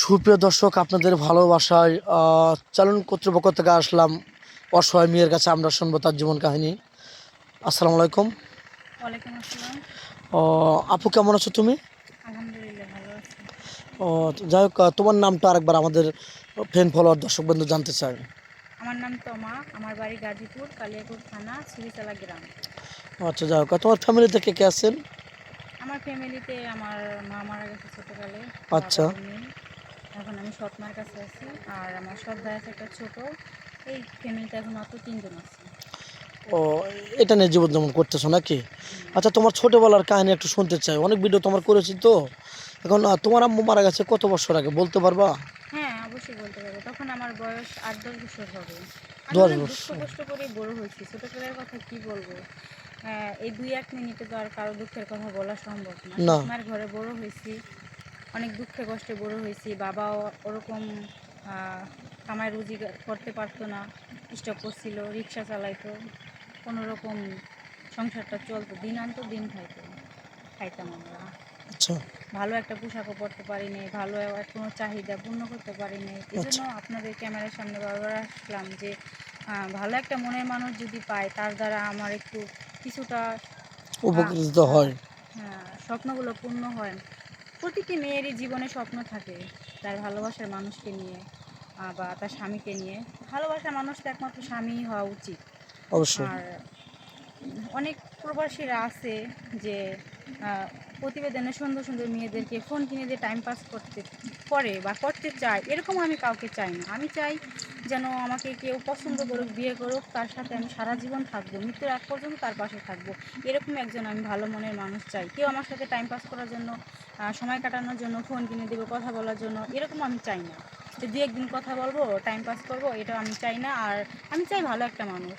সুপ্রিয় দর্শক আপনাদের ভালোবাসায় চালন কর্তৃপক্ষ থেকে আসলাম অসহায় মেয়ের কাছে। আমরা শুনব তার জীবন কাহিনী। আসসালামু আলাইকুম। আপু কেমন আছো তুমি? আলহামদুলিল্লাহ ভালো আছি। ও, যাই হোক তোমার নামটা আরেকবার আমাদের ফ্যান ফলোয়ার দর্শক বন্ধু জানতে চাই। আমার নাম তমা আমার বাড়ি গাজীপুর কালিয়াপুর থানা সিরিচালা গ্রাম। আচ্ছা যাই হোক তোমার ফ্যামিলি থেকে কে আছেন? আমার ফ্যামিলিতে আমার মা মারা গেছে ছোটকালে আচ্ছা। এখন আমি সৎ মার কাছে আছি আর আমার সৎ ভাই আছে একটা ছোট। এই ফ্যামিলিতে এখন মাত্র তিনজন আছে। ও এটা নিয়ে জীবন যেমন করতেছো নাকি? আচ্ছা তোমার ছোটোবেলার কাহিনী একটু শুনতে চাই। অনেক ভিডিও তোমার করেছি তো। এখন তোমার আম্মু মারা গেছে কত বছর আগে? বলতে পারবা? হ্যাঁ অবশ্যই বলতে পারব। তখন আমার বয়স আট দশ বছর হবে। দশ বছর। কষ্ট করে বড় হয়েছি। ছোটবেলার কথা কি বলব? এই দুই এক মিনিটে তো আর কারও দুঃখের কথা বলা সম্ভব না। আমার ঘরে বড় হয়েছি অনেক দুঃখে কষ্টে বড় হয়েছি বাবাও ওরকম কামাই রুজি করতে পারতো না স্টপ করছিল রিক্সা চালাইতো কোনো রকম সংসারটা চলতো দিন আনতো দিন খাইতো খাইতাম আমরা আচ্ছা ভালো একটা পোশাকও পরতে পারি নাই ভালো কোনো চাহিদা পূর্ণ করতে পারি নাই এই আচ্ছা। জন্য আপনাদের ক্যামেরার সামনে বারবার আসলাম যে আহ, ভালো একটা মনের মানুষ যদি পায় তার দ্বারা আমার একটু কিছুটা উপকৃত হয় হ্যাঁ, স্বপ্নগুলো পূর্ণ হয়। প্রতিটি মেয়েরই জীবনে স্বপ্ন থাকে তার ভালোবাসার মানুষকে নিয়ে বা তার স্বামীকে নিয়ে। ভালোবাসার মানুষ তো একমাত্র স্বামীই হওয়া উচিত। অবশ্যই। আর অনেক প্রবাসীরা আছে যে প্রতিবেদনে সুন্দর সুন্দর মেয়েদেরকে ফোন কিনে দিয়ে টাইম পাস করতে করে বা করতে চায় এরকম আমি কাউকে চাই না। আমি চাই যেন আমাকে কেউ পছন্দ করুক বিয়ে করুক তার সাথে আমি সারা জীবন থাকব মৃত্যুর আগ পর্যন্ত তার পাশে থাকব। এরকম একজন আমি ভালো মনের মানুষ চাই। কেউ আমার সাথে টাইম পাস করার জন্য সময় কাটানোর জন্য ফোন কিনে দেবে কথা বলার জন্য এরকম আমি চাই না। যে দু একদিন কথা বলব টাইম পাস করব এটা আমি চাই না। আর আমি চাই ভালো একটা মানুষ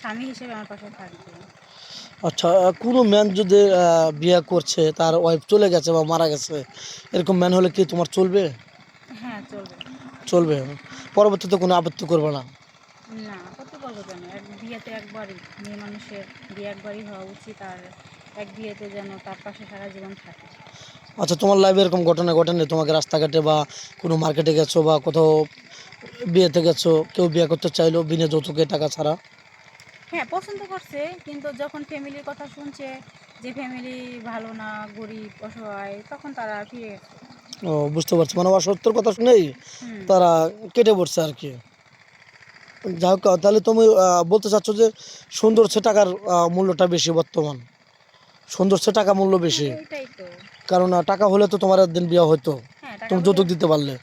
স্বামী হিসেবে আমার পাশে থাকবে। আচ্ছা কোনো ম্যান যদি বিয়ে করছে তার ওয়াইফ চলে গেছে বা মারা গেছে এরকম ম্যান হলে কি তোমার চলবে? হ্যাঁ চলবে। চলবে। পরবর্তীতে কোনো আপত্তি করবে না। না কত পারব কেন? এক বিয়েতে একবারই মেয়ে মানুষের বিয়ে একবারই হওয়া উচিত আর এক বিয়েতে যেন তার পাশে সারা জীবন থাকে। আচ্ছা তোমার লাইফে এরকম ঘটনা ঘটেনি? তোমাকে রাস্তাঘাটে বা কোনো মার্কেটে গেছো বা কোথাও বিয়েতে গেছো? কেউ বিয়ে করতে চাইলো বিনা যৌতুকে টাকা ছাড়া? হ্যাঁ পছন্দ করছে কিন্তু যখন ফ্যামিলির কথা শুনছে যে ফ্যামিলি ভালো না গরিব অসহায় তখন তারা ফিরে গেছে। ও বুঝতে পারছি। মানে অসত্যর কথা শুনেই তারা কেটে পড়ছে আর কি। যাই হোক তাহলে তুমি বলতে চাচ্ছ যে সুন্দর সে টাকার মূল্যটা বেশি বর্তমান? সুন্দর সে টাকা মূল্য বেশি। কারণ টাকা হলে তো তোমার একদিন বিয়ে হতো হ্যাঁ তুমি যৌতুক দিতে পারলে।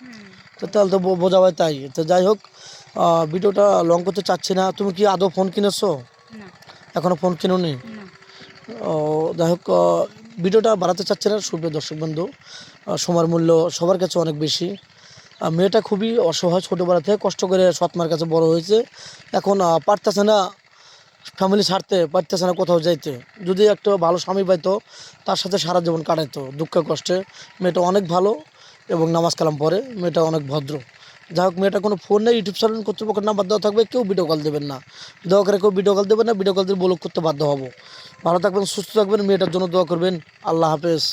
তো তাহলে তো বোঝা হয় তাই। তো যাই হোক ভিডিওটা লং করতে চাচ্ছি না। তুমি কি আদৌ ফোন কিনেছো? না। এখনও ফোন কিনোনি? না। ও, যাই হোক ভিডিওটা বাড়াতে চাচ্ছি না সুপ্রিয় দর্শক বন্ধু। সময়ের মূল্য সবার কাছে অনেক বেশি। মেয়েটা খুবই অসহায় ছোটোবেলা থেকে কষ্ট করে সৎমার কাছে বড় হয়েছে। এখন পারতেছে না ফ্যামিলি ছাড়তে, পারতেছে না কোথাও যাইতে। যদি একটা ভালো স্বামী পাইতো, তার সাথে সারা জীবন কাটাইতো দুঃখে কষ্টে। মেয়েটা অনেক ভালো এবং নামাজ কালাম পড়ে, মেয়েটা অনেক ভদ্র। যাই হোক, মেয়েটা কোনো ফোন নেই ইউটিউব চ্যানেল, কর্তৃপক্ষের নাম্বার দেওয়া থাকবে, কেউ ভিডিও কল দেবেন না। দয়া করে কেউ ভিডিও কল দেবেন না ভিডিও কল দিয়ে ব্লক করতে বাধ্য হব। ভালো থাকবেন, সুস্থ থাকবেন, মেয়েটার জন্য দোয়া করবেন। আল্লাহ হাফেজ।